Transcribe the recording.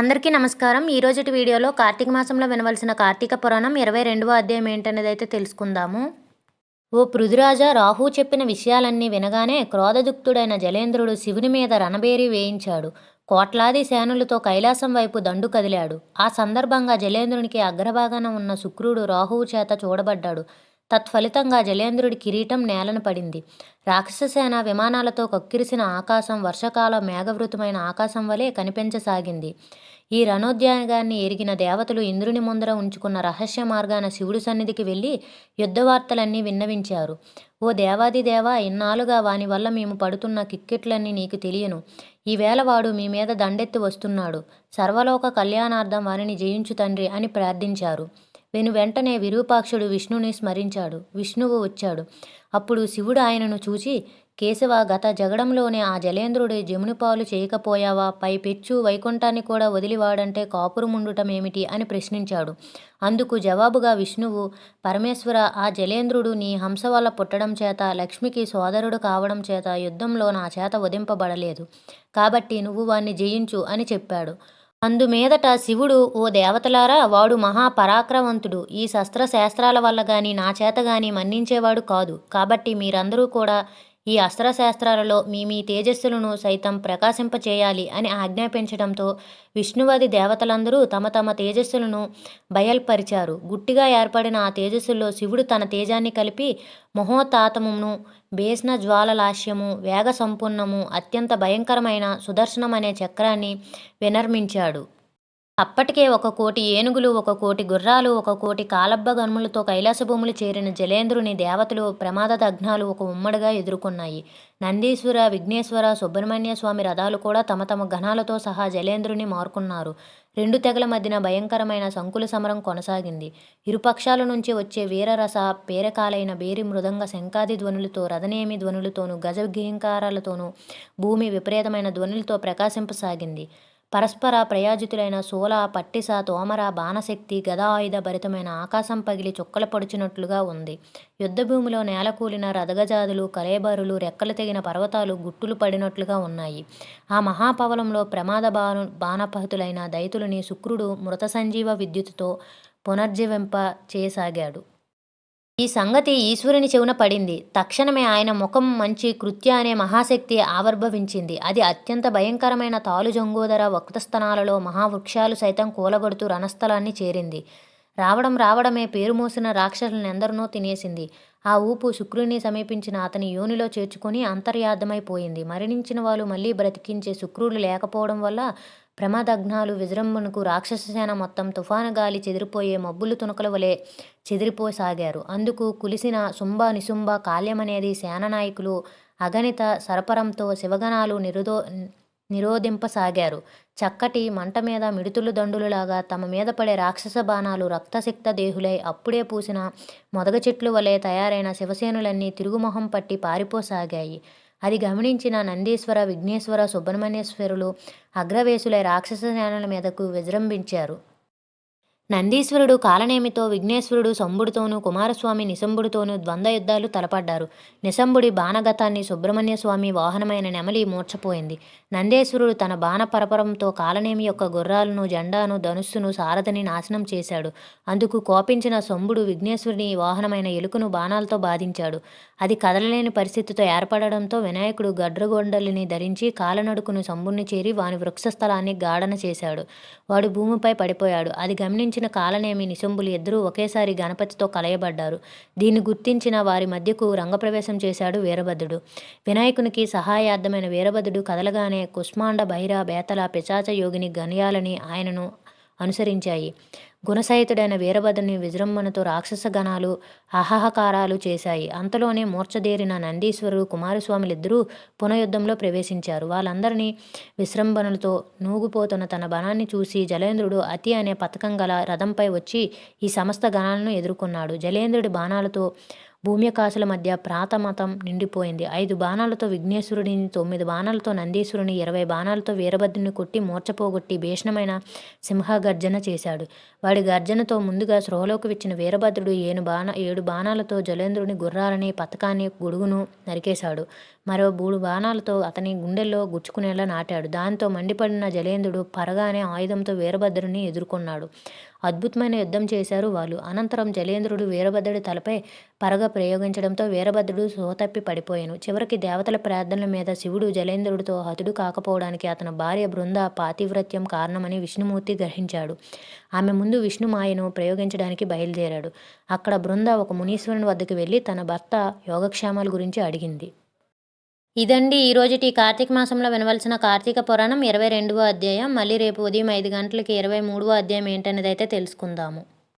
అందరికీ నమస్కారం. ఈ రోజుటి వీడియోలో కార్తీక మాసంలో వినవలసిన కార్తీక పురాణం ఇరవై రెండవ అధ్యాయం ఏంటనేది అయితే తెలుసుకుందాము. ఓ పృథురాజా రాహు చెప్పిన విషయాలన్నీ వినగానే క్రోధదుక్తుడైన జలేంద్రుడు శివుని మీద రణబేరి వేయించాడు. కోట్లాది సేనులతో కైలాసం వైపు దండు కదిలాడు. ఆ సందర్భంగా జలేంద్రునికి అగ్రభాగాన ఉన్న శుక్రుడు రాహువు చేత చూడబడ్డాడు. తత్ఫలితంగా జలేంద్రుడి కిరీటం నేలను పడింది. రాక్షససేన విమానాలతో కక్కిరిసిన ఆకాశం వర్షకాల మేఘవృతమైన ఆకాశం వలె కనిపించసాగింది. ఈ రణోద్యాగాన్ని ఎరిగిన దేవతలు ఇంద్రుని ముందర ఉంచుకున్న రహస్య మార్గాన శివుడి సన్నిధికి వెళ్ళి యుద్ధవార్తలన్నీ విన్నవించారు. ఓ దేవాదిదేవా ఇన్నాళ్ళుగా వాని వల్ల మేము పడుతున్న కిక్కెట్లన్నీ నీకు తెలియను. ఈవేళ వాడు మీ మీద దండెత్తి వస్తున్నాడు. సర్వలోక కళ్యాణార్థం వారిని జయించు తండ్రి అని ప్రార్థించారు. వెను వెంటనే విరూపాక్షుడు విష్ణుని స్మరించాడు. విష్ణువు వచ్చాడు. అప్పుడు శివుడు ఆయనను చూచి కేశవ గత జగడంలోనే ఆ జలేంద్రుడి జమునిపాలు చేయకపోయావా? పై పెచ్చు వైకుంఠాన్ని కూడా వదిలివాడంటే కాపురముండుటమేమిటి అని ప్రశ్నించాడు. అందుకు జవాబుగా విష్ణువు పరమేశ్వర ఆ జలేంద్రుడు నీ హంస వల్ల పుట్టడం చేత లక్ష్మికి సోదరుడు కావడం చేత యుద్ధంలో నా చేత వధింపబడలేదు. కాబట్టి నువ్వు వాణ్ణి జయించు అని చెప్పాడు. అందుమీదట శివుడు ఓ దేవతలారా వాడు మహాపరాక్రమవంతుడు ఈ శస్త్రశాస్త్రాల వల్ల గాని నా చేత గాని మన్నించేవాడు కాదు. కాబట్టి మీరందరూ కూడా ఈ అస్త్రశాస్త్రాలలో మీ మీ తేజస్సులను సైతం ప్రకాశింపచేయాలి అని ఆజ్ఞాపించడంతో విష్ణువది దేవతలందరూ తమ తమ తేజస్సులను బయల్పరిచారు. గుట్టిగా ఏర్పడిన ఆ తేజస్సుల్లో శివుడు తన తేజాన్ని కలిపి మహోతాతమును భేష్ణ జ్వాలలాస్యము వేగ సంపూర్ణము అత్యంత భయంకరమైన సుదర్శనం అనే చక్రాన్ని వినర్మించాడు. అప్పటికే ఒక కోటి ఏనుగులు ఒక కోటి గుర్రాలు ఒక కోటి కాలబ్బ గన్ములతో కైలాసభూములు చేరిన జలేంద్రుని దేవతలు ప్రమాద దగ్నాలు ఒక ఉమ్మడిగా ఎదుర్కొన్నాయి. నందీశ్వర విఘ్నేశ్వర సుబ్రహ్మణ్య స్వామి రథాలు కూడా తమ తమ గణాలతో సహా జలేంద్రుని మారుకున్నారు. రెండు తెగల మధ్యన భయంకరమైన సంకుల సమరం కొనసాగింది. ఇరుపక్షాల నుంచి వచ్చే వీరరస పేరకాలైన బేరి మృదంగ శంఖాది ధ్వనులతో రథనేమి ధ్వనులతోనూ గజఘీంకారాలతోనూ భూమి విపరీతమైన ధ్వనులతో ప్రకాశింపసాగింది. పరస్పర ప్రయాజితులైన శూల పట్టిస తోమర బాణశక్తి గదాయుధ భరితమైన ఆకాశం పగిలి చుక్కలు పొడిచినట్లుగా ఉంది. యుద్ధభూమిలో నేలకూలిన రథగజాదులు కలేబారులు రెక్కలు తెగిన పర్వతాలు గుట్టులు పడినట్లుగా ఉన్నాయి. ఆ మహాపవలంలో ప్రమాద బాను బాణపహతులైన దైతులని శుక్రుడు మృత సంజీవ విద్యుత్తుతో పునర్జీవింప చేయసాగాడు ఈ సంగతి ఈశ్వరుని చెవున పడింది. తక్షణమే ఆయన ముఖం మంచి కృత్య అనే మహాశక్తి ఆవిర్భవించింది. అది అత్యంత భయంకరమైన తాలు జంగోదర వక్తస్థనాలలో మహావృక్షాలు సైతం కూలగొడుతూ రణస్థలాన్ని చేరింది. రావడం రావడమే పేరు మోసిన రాక్షసులను ఎందరినో తినేసింది. ఆ ఊపు శుక్రుని సమీపించిన అతని యోనిలో చేర్చుకొని అంతర్యార్థమైపోయింది మరణించిన వాళ్ళు మళ్ళీ బ్రతికించే శుక్రుడు లేకపోవడం వల్ల ప్రమాదగ్నాలు విజృంభణకు రాక్షససేన మొత్తం తుఫాను గాలి చెదిరిపోయే మబ్బులు తునకల వలె చెదిరిపోసాగారు. అందుకు కులిసిన శుంభ నిశుంభ కాల్యమనేది సేననాయకులు అగణిత సరపరంతో శివగణాలు నిరుదో నిరోధింపసాగారు. చక్కటి మంట మీద మిడుతులు దండులులాగా తమ మీద పడే రాక్షస బాణాలు రక్తసిక్త దేహులై అప్పుడే పూసిన మొదగ చెట్లు వలె తయారైన శివసేనులన్నీ తిరుగుమొహం పట్టి పారిపోసాగాయి. అది గమనించిన నందీశ్వర విఘ్నేశ్వర సుబ్రహ్మణ్యేశ్వరులు అగ్రవేశులై రాక్షస సేనల మీదకు విజృంభించారు. నందీశ్వరుడు కాలనేమితో విఘ్నేశ్వరుడు శంభుడితోనూ కుమారస్వామి నిశంభుడితోనూ ద్వంద్వ యుద్ధాలు తలపడ్డారు. నిశంభుడి బాణగతాన్ని సుబ్రహ్మణ్య స్వామి వాహనమైన నెమలి మూర్చపోయింది నందేశ్వరుడు తన బాణ పరపరంతో కాలనేమి యొక్క గుర్రాలను జెండాను ధనుస్సును సారథని నాశనం చేశాడు. అందుకు కోపించిన శంభుడు విఘ్నేశ్వరుని వాహనమైన ఎలుకను బాణాలతో బాధించాడు. అది కదలలేని పరిస్థితితో ఏర్పడడంతో వినాయకుడు గడ్రగొండలిని ధరించి కాలనడుకును శంభుణ్ణి చేరి వాని వృక్షస్థలాన్ని గాఢన చేశాడు. వాడు భూమిపై పడిపోయాడు. అది గమనించి గమనించిన కాలనేమి నిశంబులు ఇద్దరూ ఒకేసారి గణపతితో కలయబడ్డారు. దీన్ని గుర్తించిన వారి మధ్యకు రంగప్రవేశం చేశాడు వీరభద్రుడు. వినాయకునికి సహాయార్థమైన వీరభద్రుడు కదలగానే కుష్మాండ బైర బేతల పిచాచ యోగిని గనియాలని ఆయనను అనుసరించాయి. గుణసహితుడైన వీరభద్రుని విజృంభణతో రాక్షస గణాలు అహాహకారాలు చేశాయి. అంతలోనే మూర్చదేరిన నందీశ్వరుడు కుమారస్వాములిద్దరూ పునయుద్ధంలో ప్రవేశించారు. వాళ్ళందరినీ విశ్రంభణలతో నూగుపోతున్న తన బణాన్ని చూసి జలేంద్రుడు అతి అనే పథకం గల రథంపై వచ్చి ఈ సమస్త గణాలను ఎదుర్కొన్నాడు. జలేంద్రుడి బాణాలతో భూమ్యకాశుల మధ్య ప్రాతమతం నిండిపోయింది. ఐదు బాణాలతో విఘ్నేశ్వరుడిని తొమ్మిది బాణాలతో నందీశ్వరుని ఇరవై బాణాలతో వీరభద్రుని కొట్టి మూర్చపోగొట్టి భీషణమైన సింహగర్జన చేశాడు. వాడి గర్జనతో ముందుగా స్రోహలోకి వచ్చిన వీరభద్రుడు ఏను బాణ ఏడు బాణాలతో జలేంద్రుని గుర్రాలని పథకాన్ని గొడుగును నరికేశాడు. మరో మూడు బాణాలతో అతని గుండెల్లో గుచ్చుకునేలా నాటాడు. దాంతో మండిపడిన జలేంద్రుడు పరగానే ఆయుధంతో వీరభద్రుని ఎదుర్కొన్నాడు. అద్భుతమైన యుద్ధం చేశారు వాళ్ళు. అనంతరం జలేంద్రుడు వీరభద్రుడి తలపై పరగ ప్రయోగించడంతో వీరభద్రుడు సోతప్పి పడిపోయాను. చివరికి దేవతల ప్రార్థనల మీద శివుడు జలేంద్రుడితో హతుడు కాకపోవడానికి అతని భార్య బృంద పాతివ్రత్యం కారణమని విష్ణుమూర్తి గ్రహించాడు. ఆమె ముందు విష్ణుమాయను ప్రయోగించడానికి బయలుదేరాడు. అక్కడ బృంద ఒక మునీశ్వరుని వద్దకు వెళ్ళి తన భర్త యోగక్షేమాల గురించి అడిగింది. ఇదండి ఈ రోజుటి కార్తీక మాసంలో వినవలసిన కార్తీక పురాణం ఇరవై రెండవ అధ్యాయం. మళ్ళీ రేపు ఉదయం ఐదు గంటలకి ఇరవై మూడవ అధ్యాయం ఏంటనేది అయితే తెలుసుకుందాము.